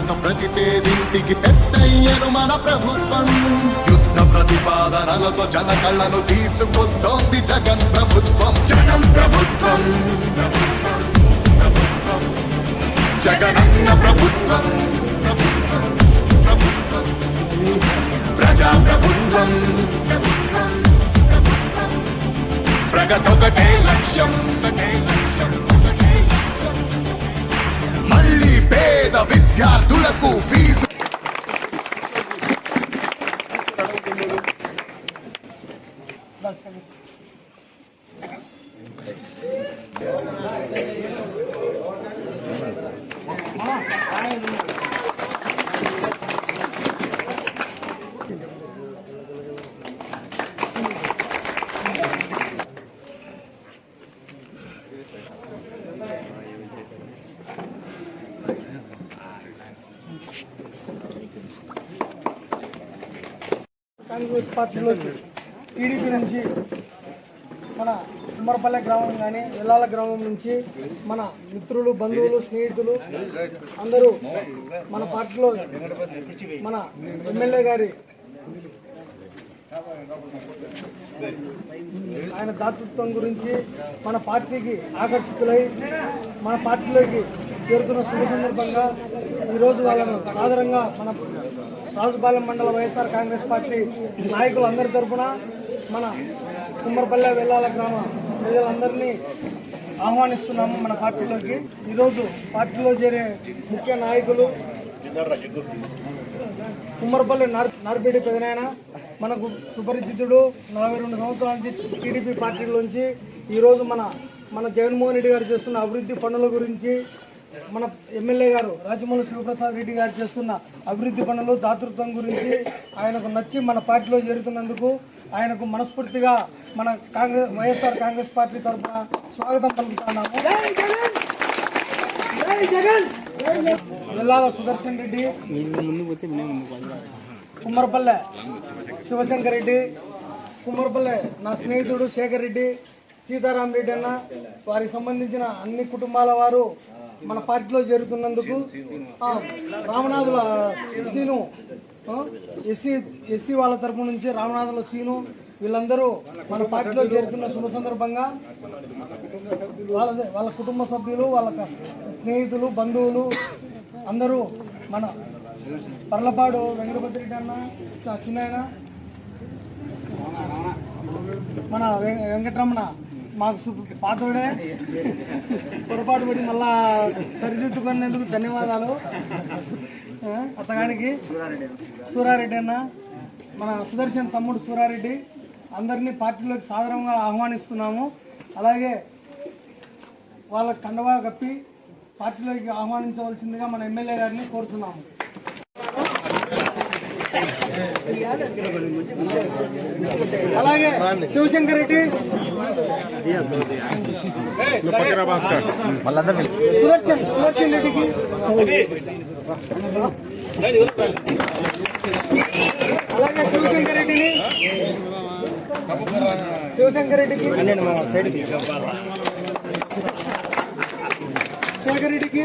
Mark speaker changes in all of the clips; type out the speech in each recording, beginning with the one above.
Speaker 1: భారత ప్రతి పేదింటికి పెద్దయ్యను మన ప్రభుత్వం యుద్ధ ప్రతిపాదనలతో జన కళ్ళను తీసుకొస్తోంది జగన్ ప్రభుత్వం జగన్ ప్రభుత్వం జగనన్న ప్రభుత్వం ప్రభుత్వం, ప్రభుత్వం. ప్రజా ప్రభుత్వం,
Speaker 2: పార్టీలోకి టీడీపీ నుంచి మన కుమ్మరపల్లె గ్రామం కానీ ఎల్లాల గ్రామం నుంచి మన మిత్రులు బంధువులు స్నేహితులు అందరూ మన పార్టీలో మన ఎమ్మెల్యే గారి ఆయన దాతృత్వం గురించి మన పార్టీకి ఆకర్షితులై మన పార్టీలోకి చేరుతున్న శుభ సందర్భంగా ఈరోజు వాళ్ళను సాధారణంగా మన రాజుపాలెం మండల వైఎస్ఆర్ కాంగ్రెస్ పార్టీ నాయకులందరి తరఫున మన కుమ్మరపల్లె వెల్లాల గ్రామ ప్రజలందరినీ ఆహ్వానిస్తున్నాము మన పార్టీలోకి. ఈరోజు పార్టీలో చేరే ముఖ్య నాయకులు కుమ్మరపల్లి నార్పేడి పెదనాయన మనకు సుపరిచితుడు నలభై రెండు సంవత్సరాల నుంచి టీడీపీ పార్టీలోంచి ఈరోజు మన మన జగన్మోహన్ రెడ్డి గారు చేస్తున్న అభివృద్ధి పనుల గురించి మన ఎమ్మెల్యే గారు రాజమౌళి శివప్రసాద్ రెడ్డి గారు చేస్తున్న అభివృద్ధి పనులు దాతృత్వం గురించి ఆయనకు నచ్చి మన పార్టీలో చేరుతున్నందుకు ఆయనకు మనస్ఫూర్తిగా మన కాంగ్రెస్ వైఎస్ఆర్ కాంగ్రెస్ పార్టీ తరఫున స్వాగతం పలుకుతున్నాము. జిల్లాల సుదర్శన్ రెడ్డి కుమ్మరపల్లె శివశంకర్ రెడ్డి కుమ్మరపల్లె నా స్నేహితుడు శేఖర్ రెడ్డి సీతారాం రెడ్డి అన్న వారికి సంబంధించిన అన్ని కుటుంబాల వారు మన పార్టీలో చేరుతున్నందుకు రామనాథుల సీను ఎస్సీ ఎస్సీ వాళ్ళ తరపు నుంచి రామనాథుల సీను వీళ్ళందరూ మన పార్టీలో చేరుతున్న శుభ సందర్భంగా వాళ్ళ వాళ్ళ కుటుంబ సభ్యులు వాళ్ళ స్నేహితులు బంధువులు అందరూ మన పర్లపాడు వెంకటపతి రెడ్డి అన్న చిన్నాయన మన వెం- వెంకటరమణ మాకు సు- పాతోడే పొరపాటు పడి మళ్ళా సరిదిద్దుకునేందుకు ధన్యవాదాలు. అతగానికి సూరారెడ్డి అన్న. మన సుదర్శన్ తమ్ముడు సూరారెడ్డి. అందరినీ పార్టీలోకి సాదరంగా ఆహ్వానిస్తున్నాము. అలాగే వాళ్ళ కండవా కప్పి పార్టీలోకి ఆహ్వానించవలసిందిగా మన ఎమ్మెల్యే గారిని కోరుతున్నాము. అలాగే శివశంకర్ రెడ్డి. సుదర్శన్ సుదర్శన్ రెడ్డికి. అలాగే శివశంకర్ రెడ్డిని. శివశంకర్ రెడ్డికి. శేఖర్ రెడ్డికి.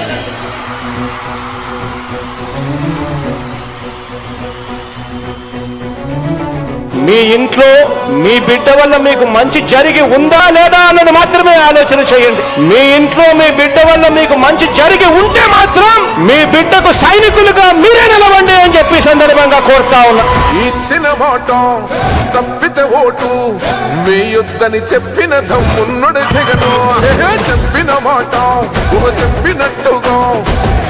Speaker 3: మీ ఇంట్లో మీ బిడ్డ వల్ల మీకు మంచి జరిగి ఉందా లేదా అన్నది మాత్రమే ఆలోచన చేయండి. మీ ఇంట్లో మీ బిడ్డ వల్ల మీకు మంచి జరిగి ఉంటే మాత్రం మీ బిడ్డకు సైనికులుగా మీరే నిలవండి అని చెప్పి సందర్భంగా కోరుతా ఉన్నా.
Speaker 4: ఇచ్చిన మాట తప్పితే ఓటు మీ యుద్ధని చెప్పిన దమ్మున్నడు జగను. చెప్పిన మాట చెప్పినట్టుగా.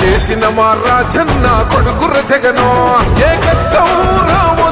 Speaker 4: చేసిన మా రాజన్న కొడుకుర జగను. ఏ కష్టం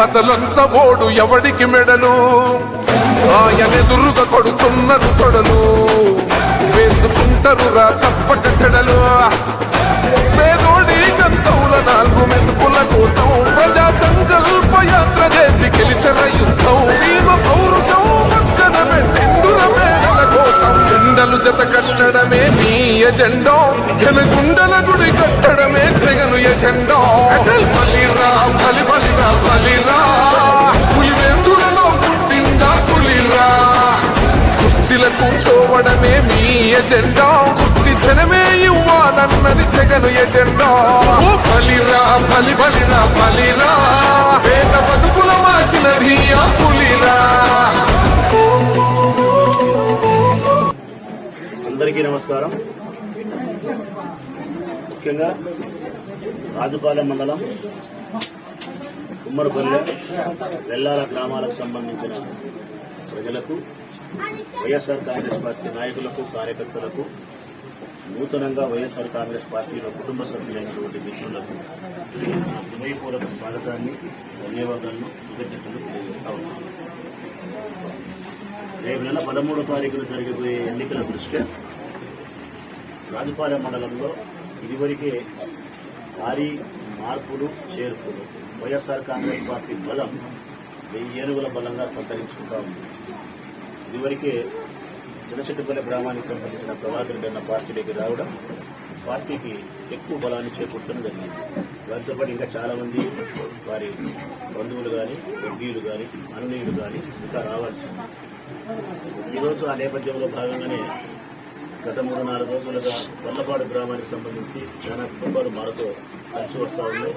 Speaker 4: అసలంచబోడు ఎవడికి మెడలు? ఆయనెదురుగా కొడుతున్నారు తొడలు. వేసుకుంటారు రా తప్పక చెడలు. పేదోడి కంచౌల నాలుగు మెతుకుల కోసం ప్రజా సంకల్ప యాత్ర చేసి ఎజెండా కుర్చి జనమే ఇవ్వాలన్నది జగను ఎజెండా. బలిరా బలి బలిరా బలిరా. పేద బతుకుల మార్చినది ఆ పులిరా.
Speaker 5: అందరికీ నమస్కారం. ముఖ్యంగా రాజుపాలెం మండలం కుమ్మరపల్లె వెల్లాల గ్రామాలకు సంబంధించిన ప్రజలకు వైఎస్ఆర్ కాంగ్రెస్ పార్టీ నాయకులకు కార్యకర్తలకు నూతనంగా వైఎస్ఆర్ కాంగ్రెస్ పార్టీలో కుటుంబ సభ్యులైనటువంటి మిత్రులకు హృదయపూర్వక స్వాగతాన్ని ధన్యవాదాలను కృతజ్ఞతలు తెలియజేస్తా ఉన్నాను. రేపు నెల పదమూడో తారీఖున జరిగిపోయే ఎన్నికల దృష్ట్యా రాజుపాలెం మండలంలో ఇదివరకే భారీ మార్పులు చేర్పులు. వైఎస్ఆర్ కాంగ్రెస్ పార్టీ బలం వెయ్యి ఏనుగుల బలంగా సంతరించుకుంటా ఉంది. ఇదివరకే చిన్నచెట్టుపల్లి గ్రామానికి సంబంధించిన ప్రభాకర్ రెడ్డి అన్న పార్టీలోకి రావడం పార్టీకి ఎక్కువ బలాన్ని చేకూర్చడం జరిగింది. వారితో పాటు ఇంకా చాలా మంది వారి బంధువులు కానీ వర్గీయులు కానీ అనునీయులు కానీ ఇంకా రావాల్సి ఉంది ఈరోజు ఆ నేపథ్యంలో భాగంగానే గత మూడు నాలుగు రోజులుగా పల్లపాడు గ్రామానికి సంబంధించి చాలా కుటుంబాలు మనతో కలిసి వస్తూ ఉన్నాయి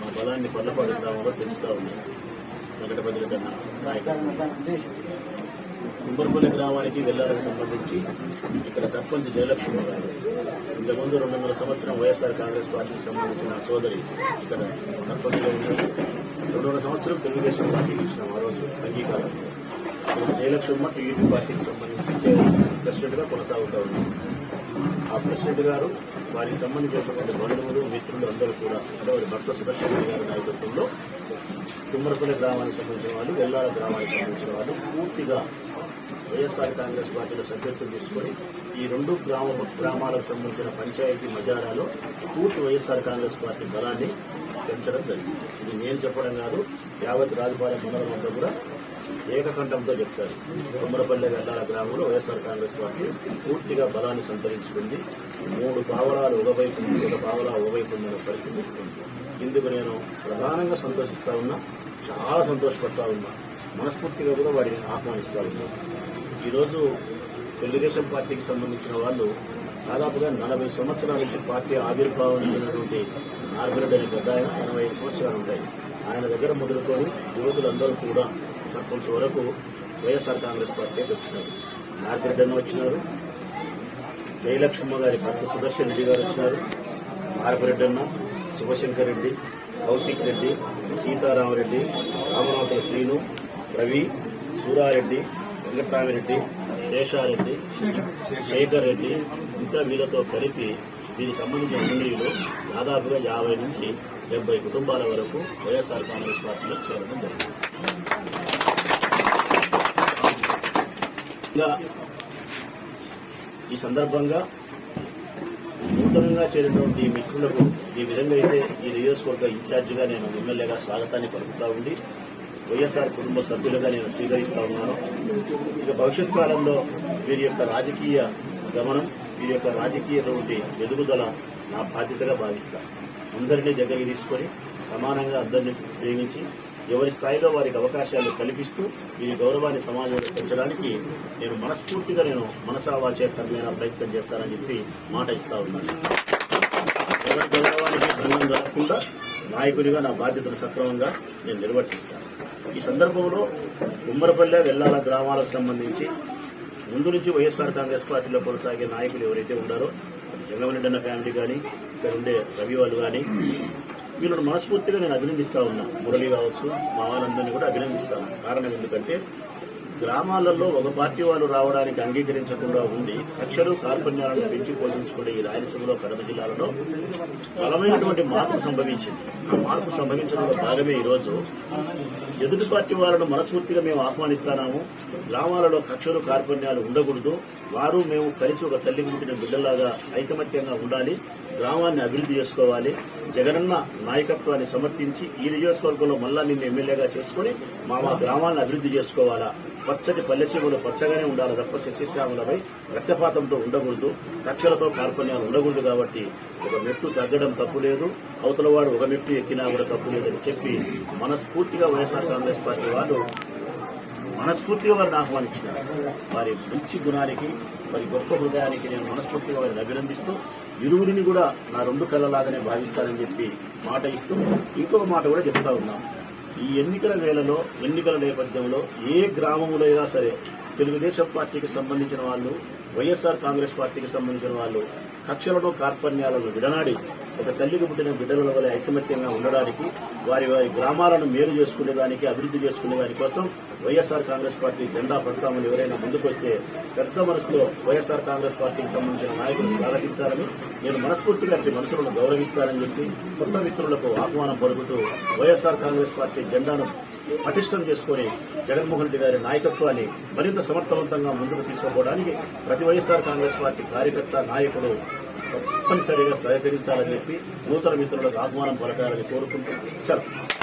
Speaker 5: మా బలాన్ని పల్లపాడు గ్రామంలో పెంచుతూ ఉన్నాయి వెంకటపతి రెడ్డి అన్న నాయకులు కుంబర్పల్లి గ్రామానికి వెళ్ళాలకు సంబంధించి ఇక్కడ సర్పంచ్ జయలక్ష్మి గారు ఇంతకుముందు రెండు వందల సంవత్సరం వైఎస్ఆర్ కాంగ్రెస్ పార్టీకి సంబంధించిన సోదరి ఇక్కడ సర్పంచ్గా ఉన్నారు. రెండున్నర సంవత్సరం తెలుగుదేశం పార్టీకి ఇచ్చిన ఆ రోజు అంగీకారం. జయలక్ష్మ జయలక్ష్మి టీడీపీ పార్టీకి సంబంధించి ప్రెసిడెంట్గా కొనసాగుతూ ఉన్నారు ఆ ప్రెసిడెంట్ గారు వారికి సంబంధించినటువంటి బంధువులు మిత్రులు అందరూ కూడా అంటే వారి భర్త సుదర్శన్ గారి నాయకత్వంలో కుమ్మరపల్లి గ్రామానికి సంబంధించిన వాళ్ళు ఎల్లాల గ్రామానికి సంబంధించిన వాళ్ళు పూర్తిగా వైఎస్ఆర్ కాంగ్రెస్ పార్టీలో సభ్యత్వం తీసుకొని ఈ రెండు గ్రామ గ్రామాలకు సంబంధించిన పంచాయతీ మజారాలో పూర్తి వైఎస్ఆర్ కాంగ్రెస్ పార్టీ బలాన్ని పెంచడం జరిగింది. ఇది నేను చెప్పడం కాదు యావత్ రాజపాలెం మండలం అంతా కూడా ఏకకంఠంతో చెప్తారు. కుమ్మరపల్లె వెల్లాల గ్రామంలో వైఎస్ఆర్ కాంగ్రెస్ పార్టీ పూర్తిగా బలాన్ని సంతరించుకుంది. మూడు పావలాలు ఒకవైపు ఒక పావలా ఒకవైపు ఉన్న పరిస్థితి ఇందుకు నేను ప్రధానంగా సంతోషిస్తా ఉన్నా చాలా సంతోషపడతా ఉన్నా. మనస్ఫూర్తిగా కూడా వాడిని ఆహ్వానిస్తా ఈరోజు తెలుగుదేశం పార్టీకి సంబంధించిన వాళ్ళు దాదాపుగా నలభై సంవత్సరాల నుంచి పార్టీ ఆవిర్భావం చెందినటువంటి నార్గరెడ్డి అనే పెద్ద ఆయన ఎనభై ఐదు సంవత్సరాలు ఉంటాయి. ఆయన దగ్గర మొదలుకొని యువకులందరూ కూడా సర్పంచ్ వరకు వైఎస్ఆర్ కాంగ్రెస్ పార్టీకి వచ్చినారు నార్గరెడ్డి అన్న వచ్చినారు. జయలక్ష్మ గారి భర్త సుదర్శన్ రెడ్డి గారు వచ్చినారు. నార్గరెడ్డి అన్న శివశంకర్ రెడ్డి కౌశిక్ రెడ్డి సీతారామరెడ్డి రామనాథుల శ్రీను రవి సూరారెడ్డి వెంకటరామిరెడ్డి శేషారెడ్డి శేఖర్ రెడ్డి ఇంకా వీళ్ళతో కలిపి దీనికి సంబంధించిన మండలిలో దాదాపుగా యాభై నుంచి డెబ్బై కుటుంబాల వరకు వైఎస్ఆర్ కాంగ్రెస్ పార్టీలో చేరడం జరిగింది. ఈ సందర్భంగా నూతనంగా చేరినటువంటి మిత్రులకు ఈ విధంగా అయితే ఈ నియోజకవర్గ ఇన్ఛార్జిగా నేను ఎమ్మెల్యేగా స్వాగతాన్ని పలుకుతా ఉండి వైఎస్ఆర్ కుటుంబ సభ్యులుగా నేను స్వీకరిస్తా ఉన్నాను. ఇక భవిష్యత్ కాలంలో వీరి యొక్క రాజకీయ గమనం వీరి యొక్క రాజకీయటువంటి ఎదుగుదల నా బాధ్యతగా భావిస్తాను అందరినీ దగ్గరికి తీసుకొని సమానంగా అందరినీ ప్రేమించి ఎవరి స్థాయిలో వారికి అవకాశాలు కల్పిస్తూ వీరి గౌరవాన్ని సమాజంలో పెంచడానికి నేను మనస్ఫూర్తిగా నేను మనసావాచే కర్మైన ప్రయత్నం చేస్తానని చెప్పి మాట ఇస్తా ఉన్నాను. ఎవరి గౌరవానికి భంగం జరగకుండా నాయకుడిగా నా బాధ్యతను సక్రమంగా నేను నిర్వర్తిస్తాను. ఈ సందర్భంలో కుమ్మరపల్లె వెల్లాల గ్రామాలకు సంబంధించి ముందు నుంచి వైఎస్ఆర్ కాంగ్రెస్ పార్టీలో కొనసాగే నాయకులు ఎవరైతే ఉన్నారో అటు జగన్మోహన్ ఫ్యామిలీ కానీ ఇక్కడ ఉండే రవి వాళ్ళు కానీ వీళ్ళని మనస్ఫూర్తిగా నేను అభినందిస్తా ఉన్నా. మురళి కావచ్చు మా వాళ్ళందరినీ కూడా అభినందిస్తాను. కారణం ఎందుకంటే గ్రామాలలో ఒక పార్టీ వాళ్ళు రావడానికి అంగీకరించకుండా ఉండి కక్షలు కార్పణ్యాలను పెంచి పోషించుకునే ఈ రాయలసీమలో కడప జిల్లాలలో బలమైనటువంటి మార్పు సంభవించింది. ఆ మార్పు సంభవించడంలో భాగమే ఈరోజు ఎదుటి పార్టీ వాళ్ళను మనస్ఫూర్తిగా మేము ఆహ్వానిస్తున్నాము. గ్రామాలలో కక్షలు కార్పణ్యాలు ఉండకూడదు. వారు మేము కలిసి ఒక తల్లి పుట్టిన బిడ్డలాగా ఐకమత్యంగా ఉండాలి. గ్రామాన్ని అభివృద్ధి చేసుకోవాలి. జగనన్న నాయకత్వాన్ని సమర్థించి ఈ నియోజకవర్గంలో మళ్ళా నిన్ను ఎమ్మెల్యేగా చేసుకుని మా మా గ్రామాన్ని అభివృద్ధి చేసుకోవాలా? పచ్చటి పల్లెసీములు పచ్చగానే ఉండాలి తప్ప శశిశ్యాములపై రక్తపాతంతో ఉండకూడదు. కక్షలతో కార్పణ్యాలు ఉండకూడదు కాబట్టి ఒక మెట్టు తగ్గడం తప్పు లేదు. అవతలవాడు ఒక మెట్టు ఎక్కినా కూడా తప్పు లేదని చెప్పి మనస్ఫూర్తిగా వైఎస్ఆర్ కాంగ్రెస్ పార్టీ వాళ్ళు మనస్ఫూర్తిగా వారిని ఆహ్వానించినారు. వారి మంచి గుణానికి వారి గొప్ప హృదయానికి నేను మనస్ఫూర్తిగా వారిని అభినందిస్తూ ఇరువురిని కూడా నా రెండు కళ్ళలాగానే భావిస్తానని చెప్పి మాట ఇస్తూ ఇంకొక మాట కూడా చెప్తా ఉన్నాం. ఈ ఎన్నికల వేళలో ఎన్నికల నేపథ్యంలో ఏ గ్రామంలో అయినా సరే తెలుగుదేశం పార్టీకి సంబంధించిన వాళ్ళు వైఎస్ఆర్ కాంగ్రెస్ పార్టీకి సంబంధించిన వాళ్ళు కక్షలను కార్పణ్యాలను విడనాడి ఒక తల్లికి పుట్టిన బిడ్డల వల్ల ఐకమత్యంగా ఉండడానికి వారి వారి గ్రామాలను మేలు చేసుకునేదానికి అభివృద్ధి చేసుకునే దానికోసం వైఎస్ఆర్ కాంగ్రెస్ పార్టీ జెండా పడతామని ఎవరైనా ముందుకొస్తే పెద్ద మనసులో వైఎస్ఆర్ కాంగ్రెస్ పార్టీకి సంబంధించిన నాయకులు స్వాగతించాలని నేను మనస్ఫూర్తిగా అట్టి మనసులను గౌరవిస్తానని చెప్పి కొత్త మిత్రులకు ఆహ్వానం పలుకుతూ వైఎస్ఆర్ కాంగ్రెస్ పార్టీ జెండాను పటిష్టం చేసుకుని జగన్మోహన్ రెడ్డి గారి నాయకత్వాన్ని మరింత సమర్థవంతంగా ముందుకు తీసుకోవడానికి ప్రతి వైఎస్ఆర్ కాంగ్రెస్ పార్టీ కార్యకర్త నాయకుడు తప్పనిసరిగా సహకరించాలని చెప్పి నూతన మిత్రులకు ఆహ్వానం పలకాలని కోరుకుంటూ సెలవు